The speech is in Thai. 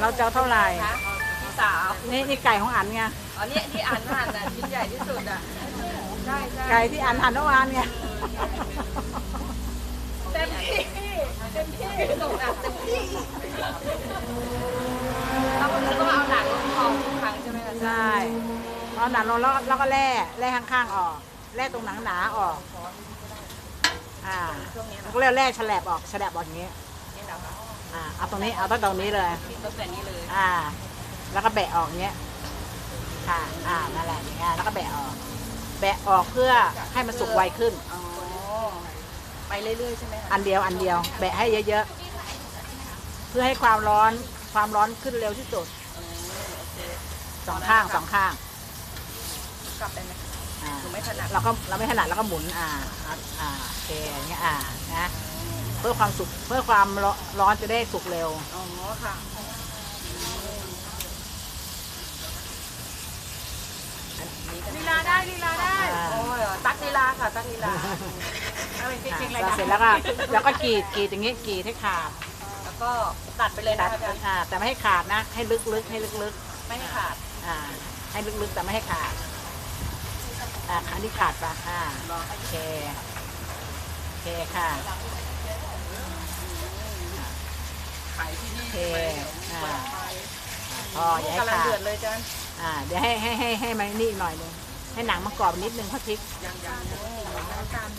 เราจะเอาเท่าไหร่คะพี่สาวนี่นี่ไก่ของอันไงอ๋อเนี่ยที่อ่านอ่านอะชิ้นใหญ่ที่สุดอะใช่ใช่ไก่ที่อันหันเมื่อวานไงเต็มที่เต็มที่ส่งหนักเต็มที่เราก็ต้องเอาหนังลงทองทุกครั้งใช่ไหมคะใช่เอาหนังลงแล้วแล้วก็แล่แล่ข้างๆออกแล่ตรงหนังหนาออกอ่าแล้วก็เรียกแล่ฉลบออกฉลบออกอย่างนี้นี่นะคะ อ่าเอาตรงนี้เอาตั้งตรงนี้เลยตั้งแต่นี้เลย อ่า แล้วก็แบะออกอย่างเงี้ย ค่ะ อ่านั่นแหละอย่างเงี้ยแล้วก็แบะออก แบะออกเพื่อให้มันสุกไวขึ้น อ๋อ ไปเรื่อยๆใช่ไหมคะอันเดียวอันเดียว แบะให้เยอะๆ เพื่อให้ความร้อนความร้อนขึ้นเร็วที่สุดอืมโอเคสองข้างสองข้างกลับไปไหมอ่าหนูไม่ถนัดเราก็เราไม่ถนัดเราก็หมุนอ่าอ่าอ่าโอเคอย่างเงี้ยอ่านะ เพื่อความสุกเพื่อความร้อนร้อนจะได้สุกเร็ว อ๋อค่ะ ลีลาได้ลีลาได้อ่า โอ้ยตักลีลาค่ะ ตักลีลาเอาไปจริงๆเลยแล้วนะเสร็จแล้วก็แล้วก็กรีดกรีดอย่างงี้กรีดให้ขาดแล้วก็ตัดไปเลยตันะดคะอาจารย์อ่าแต่ไม่ให้ขาดนะ ให้ลึกๆให้ลึกๆไม่ให้ขาดอ่า ให้ลึกๆแต่ไม่ให้ขาดอ่าขาที่ขาดปะอ่าโอเคโอเคค่ะ ขาย ที่นี่โอเค อ่าเปิดไฟพออย่าให้กำลังขาเดือดดเลยอาจารย์อ่า เดี๋ยวให้ให้ให้ให้มันนี่อีกหน่อยหนึงให้หนังมันกรอบนิดนึงเพราะพริก ยังยังยังน้ำตาล